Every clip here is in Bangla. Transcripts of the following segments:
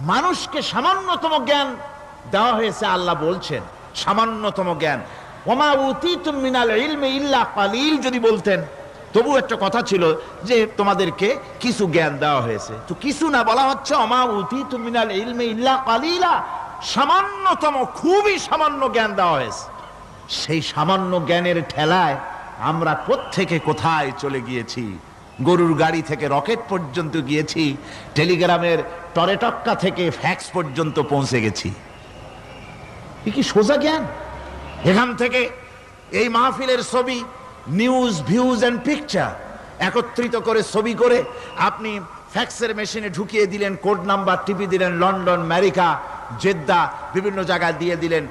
মানুষকে সামান্যতম জ্ঞান দেওয়া হয়েছে, আল্লাহ বলছেন, সামান্যতম জ্ঞান। ওমা উতিতুম মিনাল ইলমে ইল্লা কালিল, যদি বলতেন। তবু একটা কথা ছিল যে, তোমাদেরকে কিছু জ্ঞান দেওয়া হয়েছে। তো কিছু না, বলা হচ্ছে অমা উতিতুম মিনাল ইলমে ইল্লা কালিলা। সামান্যতম, খুবই সামান্য জ্ঞান দেওয়া হয়েছে। সেই সামান্য জ্ঞানের ঠেলায় আমরা প্রত্যেকে কোথায় চলে গিয়েছি? গরুর গাড়ি থেকে রকেট পর্যন্ত গিয়েছি, টেলিগ্রামের টরেটক্কা থেকে ফ্যাক্স পর্যন্ত পৌঁছে গেছি। কি সোজা জ্ঞান? এখান থেকে এই মাহফিলের ছবি নিউজ ভিউজ অ্যান্ড পিকচার একত্রিত করে ছবি করে আপনি ফ্যাক্সের মেশিনে ঢুকিয়ে দিলেন কোড নাম্বার টিপি দিলেন, লন্ডন, আমেরিকা, জেদ্দা, বিভিন্ন জায়গায় দিয়ে দিলেন।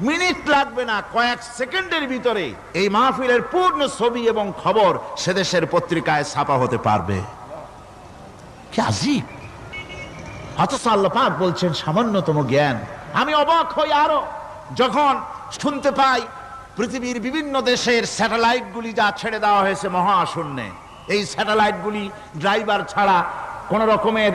মিনিট লাগবে না, কয়েক সেকেন্ডের ভিতরে এই মাহফিলের পূর্ণ ছবি এবং খবর সে দেশের পত্রিকায় ছাপা হতে পারবে। কি বলছেন, সামান্যতম জ্ঞান। আমি অবাক হই আরও, যখন শুনতে পাই পৃথিবীর বিভিন্ন দেশের স্যাটেলাইটগুলি যা ছেড়ে দেওয়া হয়েছে মহাশূন্যে। এই স্যাটেলাইটগুলি ড্রাইভার ছাড়া কোন রকমের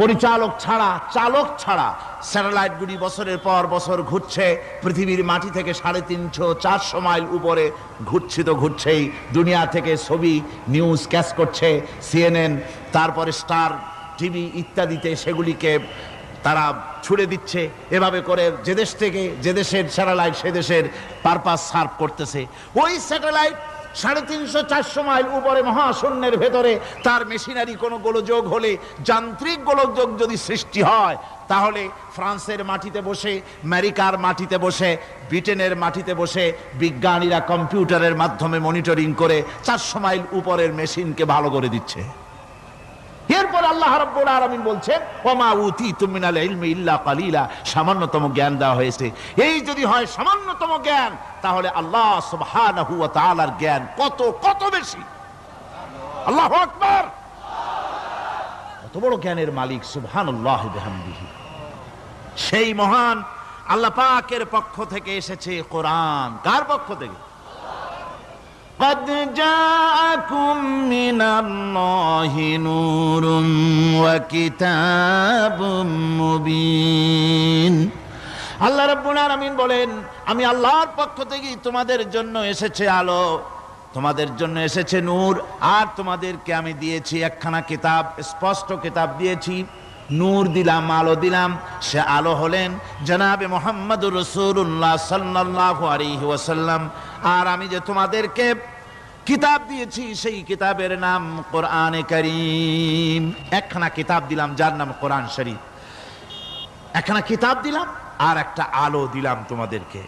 পরিচালক ছাড়া, চালক ছাড়া স্যাটেলাইটগুলি বছরের পর বছর ঘুরছে। পৃথিবীর মাটি থেকে সাড়ে তিনশো চারশো মাইল উপরে ঘুরছে তো ঘুরছেই। দুনিয়া থেকে ছবি, নিউজ ক্যাচ করছে, সিএনএন, তারপরে স্টার, টিভি ইত্যাদিতে সেগুলিকে তারা ছুড়ে দিচ্ছে। এভাবে করে যে দেশ থেকে যে দেশের স্যাটেলাইট, সে দেশের পারপাস সার্ভ করতেছে। ওই স্যাটেলাইট সাড়ে তিনশো চারশো মাইল উপরে মহাশূন্যের ভেতরে তার মেশিনারি কোনো গোলযোগ হলে, যান্ত্রিক গোলযোগ যদি সৃষ্টি হয়, তাহলে ফ্রান্সের মাটিতে বসে, আমেরিকার মাটিতে বসে, ব্রিটেনের মাটিতে বসে বিজ্ঞানীরা কম্পিউটারের মাধ্যমে মনিটরিং করে চারশো মাইল উপরের মেশিনকে ভালো করে দিচ্ছে। এরপর আল্লাহ রাব্বুল আলামিন বলছেন ওমা উতিতুম মিনাল ইলমি ইল্লা কালিলা সামান্যতম জ্ঞান দেওয়া হয়েছে এই যদি হয় সামান্যতম জ্ঞান তাহলে আল্লাহ সুবহানাহু ওয়া তাআলার জ্ঞান কত কত বেশি আল্লাহু আকবার কত বড় জ্ঞানের মালিক সুবহানাল্লাহ বিহামদিহি সেই মহান আল্লাহ পাকের পক্ষ থেকে এসেছে কোরআন কার পক্ষ থেকে قد جاءكم من الله نور وكتاب مبين আল্লাহ রাব্বুল আলামিন বলেন আমি আল্লাহর পক্ষ থেকে তোমাদের জন্য এসেছে আলো তোমাদের জন্য এসেছে নূর আর তোমাদেরকে আমি দিয়েছি একখানা কিতাব স্পষ্ট কিতাব দিয়েছি নূর দিলাম আলো দিলাম সে আলো হলেন জনাবে মোহাম্মদুর রসুল্লাহ সাল্লাল্লাহু আলাইহি ওয়াসাল্লাম আর আমি যে তোমাদেরকে কিতাব দিয়েছি, সেই কিতাবের নাম কোরআনে করিম। একখানা কিতাব দিলাম, যার নাম কোরআন শরীফ। একখানা কিতাব দিলাম, আর একটা আলো দিলাম তোমাদেরকে।